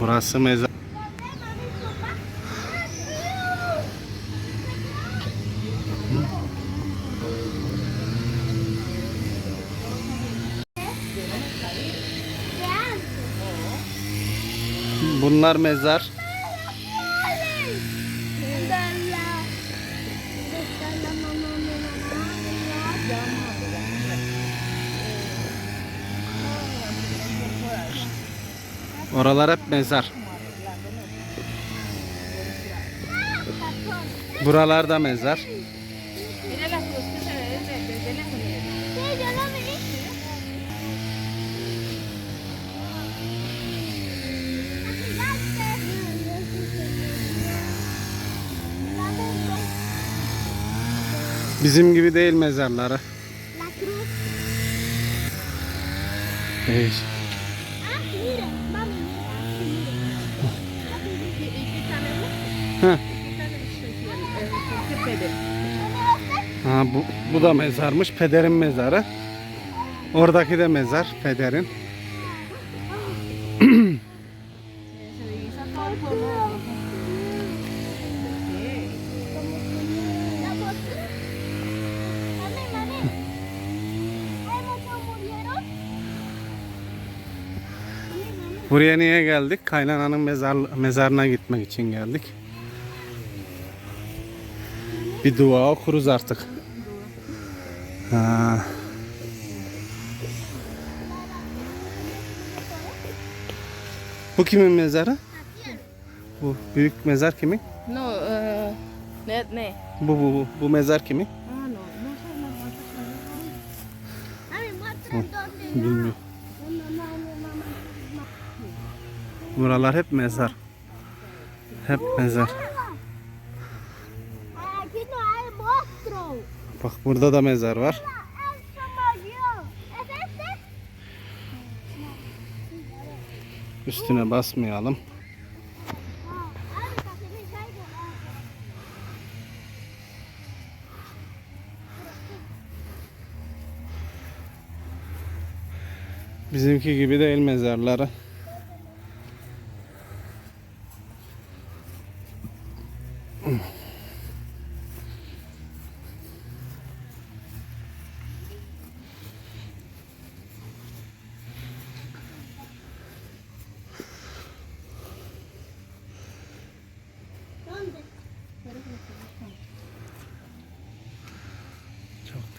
Burası mezar. Bunlar mezar. Oralar hep mezar. Buralarda mezar. Bizim gibi değil mezarları. La ¿Qué pede? Ha, bu, bu da mezarmış. Pederin mezarı. Oradaki de mezar. Pederin. Buraya niye geldik? Kaynananın mezar, mezarına gitmek için geldik. Bir dua okuruz artık. Ha. Bu kimin mezarı? Bu büyük mezar kimin? No, eh, ne, ne. Bu bu bu, bu mezar kimin? Bilmiyorum. Buralar hep mezar. Hep mezar. Bak burada da mezar var. Üstüne basmayalım. Bizimki gibi değil mezarları.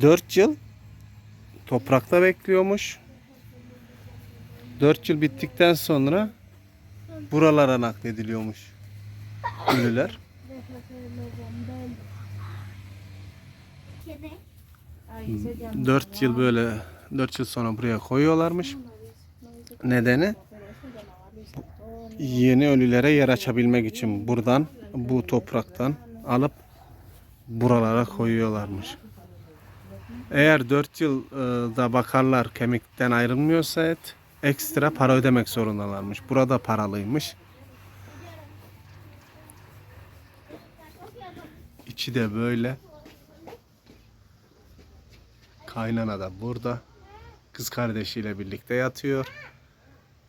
4 yıl toprakta bekliyormuş. 4 yıl bittikten sonra buralara naklediliyormuş ölüler. 4 yıl böyle 4 yıl sonra buraya koyuyorlarmış. Nedeni yeni ölülere yer açabilmek için buradan bu topraktan alıp buralara koyuyorlarmış. Eğer 4 yıl e, da bakarlar kemikten ayrılmıyorsa et ekstra para ödemek zorundalarmış. Burada paralıymış. İçi de böyle. Kaynana da burada. Kız kardeşiyle birlikte yatıyor.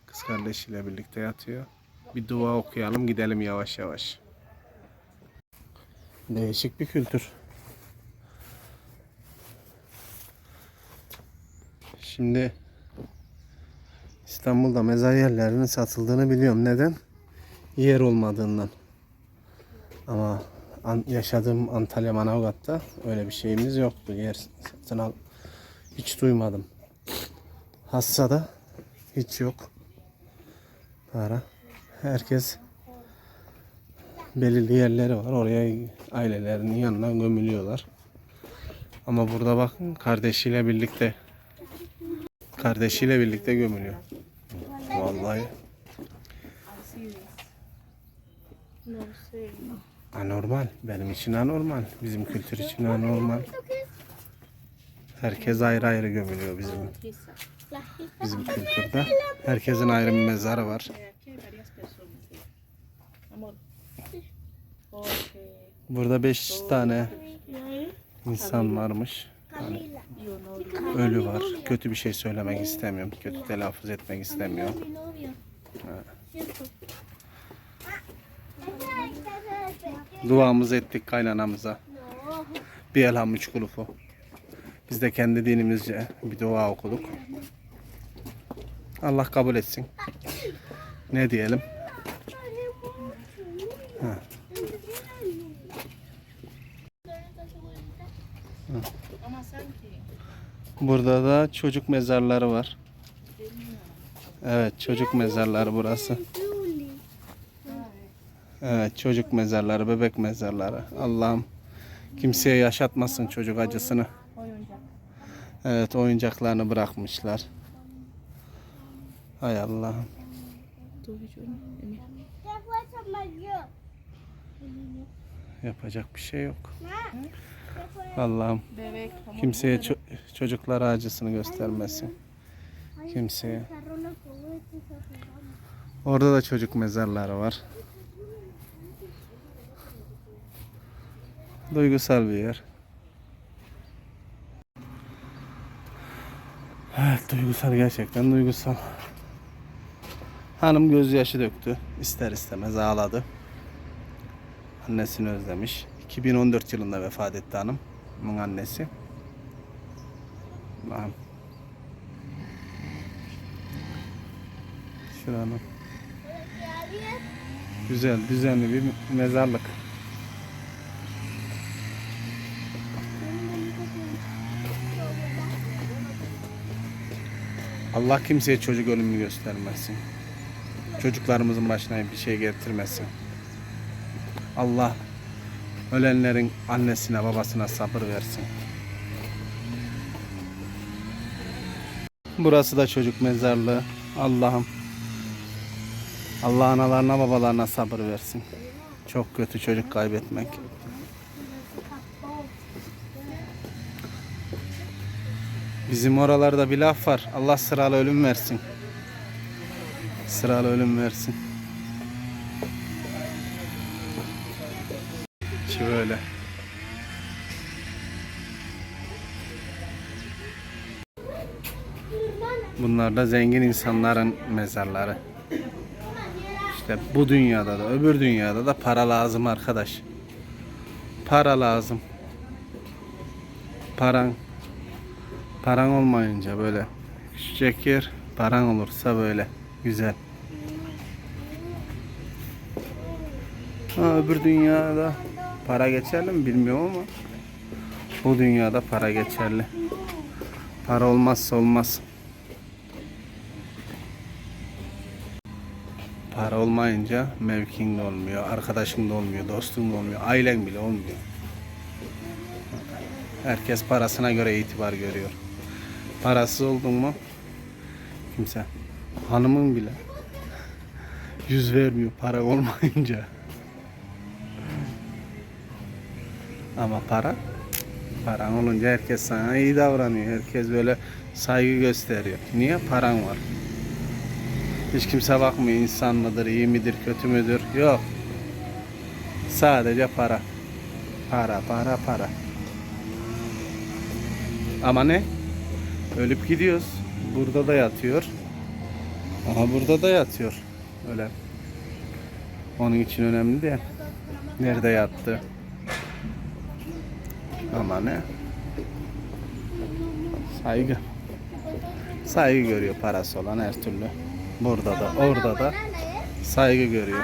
Kız kardeşiyle birlikte yatıyor. Bir dua okuyalım gidelim yavaş yavaş. Değişik bir kültür. Şimdi İstanbul'da mezar yerlerinin satıldığını biliyorum. Neden? Yer olmadığından. Ama yaşadığım Antalya Manavgat'ta öyle bir şeyimiz yoktu. Yer satın al hiç duymadım. Hassa'da hiç yok. Para. Herkes belirli yerleri var. Oraya ailelerinin yanına gömülüyorlar. Ama burada bakın kardeşiyle birlikte kardeşiyle birlikte gömülüyor. Vallahi. Anormal. Benim için anormal. Bizim kültür için anormal. Herkes ayrı ayrı gömülüyor bizim bizim kültürde. Herkesin ayrı bir mezarı var. Burada 5 tane insan varmış. No Ölü var. Kötü bir şey söylemek istemiyorum. Kötü telaffuz etmek istemiyorum. Cierto. Duamızı ettik kaynanamıza. Bir elham üç kulufu. Biz de kendi dinimizce bir dua okuduk. Allah kabul etsin. Ne diyelim? Ha. Ama sanki Burada da çocuk mezarları var. Evet çocuk mezarları burası. Evet çocuk mezarları, bebek mezarları. Allah'ım kimseye yaşatmasın çocuk acısını. oyuncak. Evet oyuncaklarını bırakmışlar. Hay Allah'ım. Yapacak bir şey yok. Ma. ¿Qué fue? Allah'ım kimseye ço- çocuklara acısını göstermesin. Kimseye. Orada da çocuk mezarları var. Duygusal bir yer. Evet duygusal gerçekten duygusal. Hanım gözyaşı döktü. İster istemez ağladı. Annesini özlemiş. 2014 yılında vefat etti hanımın annesi. Allah'ım. Şuranın. Güzel, düzenli bir mezarlık. Allah kimseye çocuk ölümü göstermesin. Çocuklarımızın başına bir şey getirmesin. Allah ölenlerin annesine babasına sabır versin. Burası da çocuk mezarlığı. Allah'ım Allah analarına babalarına sabır versin. Çok kötü çocuk kaybetmek. Bizim oralarda bir laf var. Allah sıralı ölüm versin. Sıralı ölüm versin. Şöyle. Bunlar da zengin insanların mezarları. İşte bu dünyada da öbür dünyada da para lazım arkadaş. Para lazım. Paran paran olmayınca böyle küçücek yer paran olursa böyle güzel. Ha, öbür dünyada para geçerli mi bilmiyorum ama bu dünyada para geçerli. Para olmazsa olmaz. Para olmayınca mevkin de olmuyor, arkadaşın da olmuyor, dostun da olmuyor, ailen bile olmuyor. Herkes parasına göre itibar görüyor. Parasız oldun mu kimse, hanımın bile yüz vermiyor para olmayınca. Ama para, paran olunca herkes sana iyi davranıyor. Herkes böyle saygı gösteriyor. Niye? Paran var. Hiç kimse bakmıyor insan mıdır, iyi midir, kötü müdür? Yok. Sadece para. Para, para, para. Ama ne? Ölüp gidiyoruz. Burada da yatıyor. Ama burada da yatıyor. Öyle. Onun için önemli değil. Nerede yattı? Ama ne? Saygı. Saygı görüyor parası olan her türlü. Burada da orada da saygı görüyor.